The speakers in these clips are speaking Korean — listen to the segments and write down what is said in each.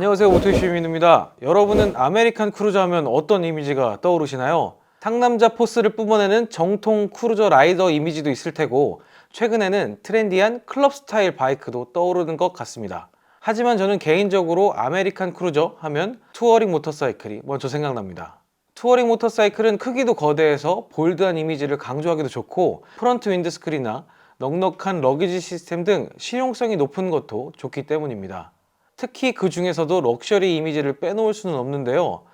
안녕하세요 오토시민입니다. 여러분은 아메리칸 크루저 하면 어떤 이미지가 떠오르시나요? 상남자 포스를 뿜어내는 정통 크루저 라이더 이미지도 있을 테고 최근에는 트렌디한 클럽 스타일 바이크도 떠오르는 것 같습니다. 하지만 저는 개인적으로 아메리칸 크루저 하면 투어링 모터사이클이 먼저 생각납니다. 투어링 모터사이클은 크기도 거대해서 볼드한 이미지를 강조하기도 좋고 프런트 윈드스크린이나 넉넉한 러기지 시스템 등 실용성이 높은 것도 좋기 때문입니다. 특히 그 중에서도 럭셔리 이미지를 빼놓을 수는 없는데요.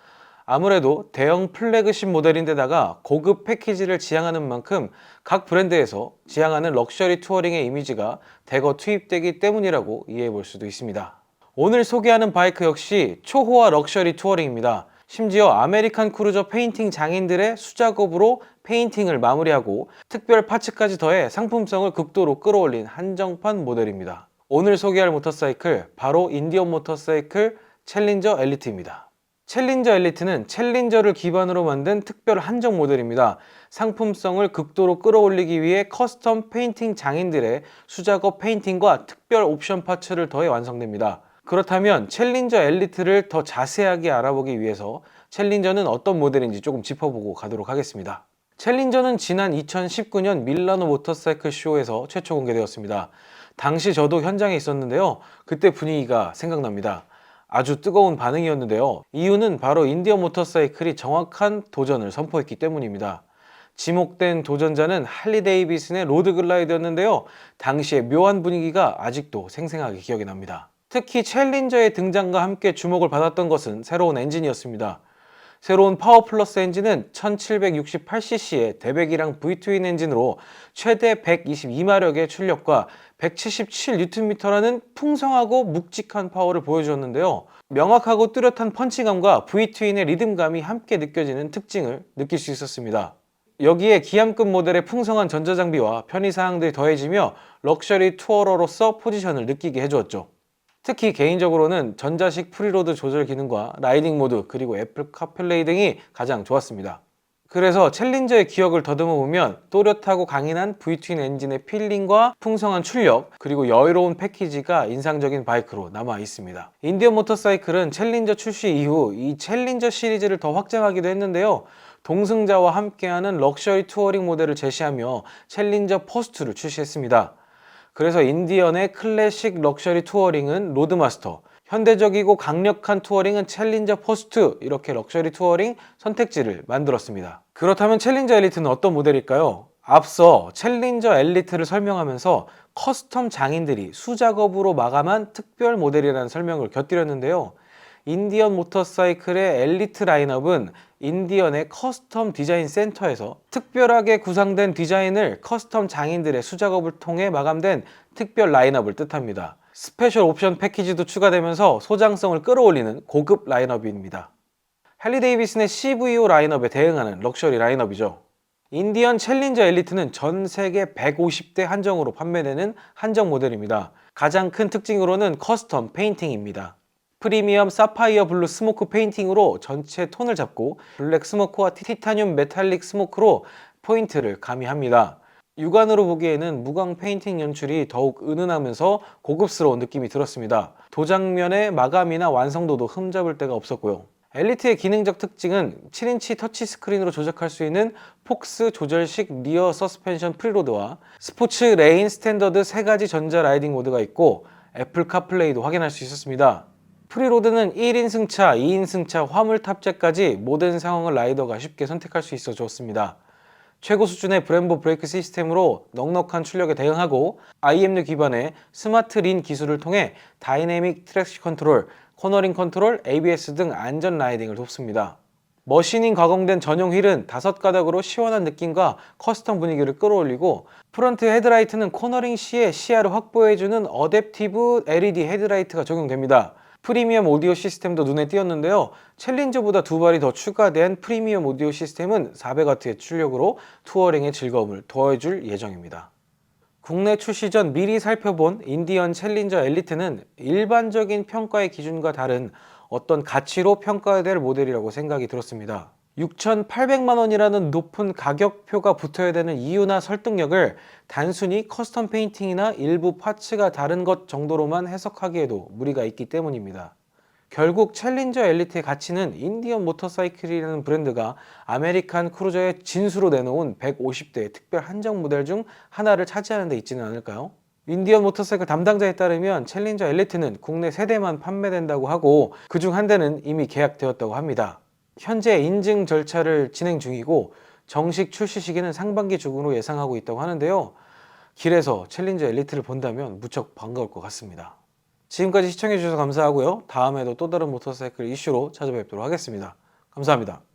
아무래도 대형 플래그십 모델인데다가 고급 패키지를 지향하는 만큼 각 브랜드에서 지향하는 럭셔리 투어링의 이미지가 대거 투입되기 때문이라고 이해해 볼 수도 있습니다. 오늘 소개하는 바이크 역시 초호화 럭셔리 투어링입니다. 심지어 아메리칸 크루저 페인팅 장인들의 수작업으로 페인팅을 마무리하고 특별 파츠까지 더해 상품성을 극도로 끌어올린 한정판 모델입니다. 오늘 소개할 모터사이클 바로 인디언 모터사이클 챌린저 엘리트입니다. 챌린저 엘리트는 챌린저를 기반으로 만든 특별 한정 모델입니다. 상품성을 극도로 끌어올리기 위해 커스텀 페인팅 장인들의 수작업 페인팅과 특별 옵션 파츠를 더해 완성됩니다. 그렇다면 챌린저 엘리트를 더 자세하게 알아보기 위해서 챌린저는 어떤 모델인지 조금 짚어보고 가도록 하겠습니다. 챌린저는 지난 2019년 밀라노 모터사이클 쇼에서 최초 공개되었습니다. 당시 저도 현장에 있었는데요. 그때 분위기가 생각납니다. 아주 뜨거운 반응이었는데요. 이유는 바로 인디언 모터사이클이 정확한 도전을 선포했기 때문입니다. 지목된 도전자는 할리 데이비슨의 로드 글라이드였는데요. 당시의 묘한 분위기가 아직도 생생하게 기억이 납니다. 특히 챌린저의 등장과 함께 주목을 받았던 것은 새로운 엔진이었습니다. 새로운 파워 플러스 엔진은 1768cc의 대배기량 V-트윈 엔진으로 최대 122마력의 출력과 177Nm라는 풍성하고 묵직한 파워를 보여주었는데요. 명확하고 뚜렷한 펀치감과 V-트윈의 리듬감이 함께 느껴지는 특징을 느낄 수 있었습니다. 여기에 기암급 모델의 풍성한 전자장비와 편의사항들이 더해지며 럭셔리 투어러로서 포지션을 느끼게 해주었죠. 특히 개인적으로는 전자식 프리로드 조절 기능과 라이딩 모드 그리고 애플 카플레이 등이 가장 좋았습니다. 그래서 챌린저의 기억을 더듬어 보면 또렷하고 강인한 V-트윈 엔진의 필링과 풍성한 출력 그리고 여유로운 패키지가 인상적인 바이크로 남아 있습니다. 인디언 모터사이클은 챌린저 출시 이후 이 챌린저 시리즈를 더 확장하기도 했는데요. 동승자와 함께하는 럭셔리 투어링 모델을 제시하며 챌린저 퍼스트를 출시했습니다. 그래서 인디언의 클래식 럭셔리 투어링은 로드마스터, 현대적이고 강력한 투어링은 챌린저 포스트 이렇게 럭셔리 투어링 선택지를 만들었습니다. 그렇다면 챌린저 엘리트는 어떤 모델일까요? 앞서 챌린저 엘리트를 설명하면서 커스텀 장인들이 수작업으로 마감한 특별 모델이라는 설명을 곁들였는데요. 인디언 모터사이클의 엘리트 라인업은 인디언의 커스텀 디자인 센터에서 특별하게 구상된 디자인을 커스텀 장인들의 수작업을 통해 마감된 특별 라인업을 뜻합니다. 스페셜 옵션 패키지도 추가되면서 소장성을 끌어올리는 고급 라인업입니다. 할리 데이비슨의 CVO 라인업에 대응하는 럭셔리 라인업이죠. 인디언 챌린저 엘리트는 전 세계 150대 한정으로 판매되는 한정 모델입니다. 가장 큰 특징으로는 커스텀 페인팅입니다. 프리미엄 사파이어 블루 스모크 페인팅으로 전체 톤을 잡고 블랙 스모크와 티타늄 메탈릭 스모크로 포인트를 가미합니다. 육안으로 보기에는 무광 페인팅 연출이 더욱 은은하면서 고급스러운 느낌이 들었습니다. 도장면의 마감이나 완성도도 흠잡을 데가 없었고요. 엘리트의 기능적 특징은 7인치 터치 스크린으로 조작할 수 있는 폭스 조절식 리어 서스펜션 프리로드와 스포츠 레인 스탠더드 세 가지 전자 라이딩 모드가 있고 애플 카플레이도 확인할 수 있었습니다. 프리로드는 1인 승차, 2인 승차, 화물 탑재까지 모든 상황을 라이더가 쉽게 선택할 수 있어 좋습니다. 최고 수준의 브렘보 브레이크 시스템으로 넉넉한 출력에 대응하고 IMU 기반의 스마트 린 기술을 통해 다이내믹 트랙시 컨트롤, 코너링 컨트롤, ABS 등 안전 라이딩을 돕습니다. 머신인 가공된 전용 휠은 다섯 가닥으로 시원한 느낌과 커스텀 분위기를 끌어올리고 프런트 헤드라이트는 코너링 시에 시야를 확보해주는 어댑티브 LED 헤드라이트가 적용됩니다. 프리미엄 오디오 시스템도 눈에 띄었는데요. 챌린저보다 두 발이 더 추가된 프리미엄 오디오 시스템은 400W의 출력으로 투어링의 즐거움을 더해줄 예정입니다. 국내 출시 전 미리 살펴본 인디언 챌린저 엘리트는 일반적인 평가의 기준과 다른 어떤 가치로 평가해야 될 모델이라고 생각이 들었습니다. 6,800만 원이라는 높은 가격표가 붙어야 되는 이유나 설득력을 단순히 커스텀 페인팅이나 일부 파츠가 다른 것 정도로만 해석하기에도 무리가 있기 때문입니다. 결국 챌린저 엘리트의 가치는 인디언 모터사이클이라는 브랜드가 아메리칸 크루저의 진수로 내놓은 150대의 특별 한정 모델 중 하나를 차지하는 데 있지는 않을까요? 인디언 모터사이클 담당자에 따르면 챌린저 엘리트는 국내 3대만 판매된다고 하고 그 중 한 대는 이미 계약되었다고 합니다. 현재 인증 절차를 진행 중이고 정식 출시 시기는 상반기 중으로 예상하고 있다고 하는데요. 길에서 챌린저 엘리트를 본다면 무척 반가울 것 같습니다. 지금까지 시청해주셔서 감사하고요. 다음에도 또 다른 모터사이클 이슈로 찾아뵙도록 하겠습니다. 감사합니다.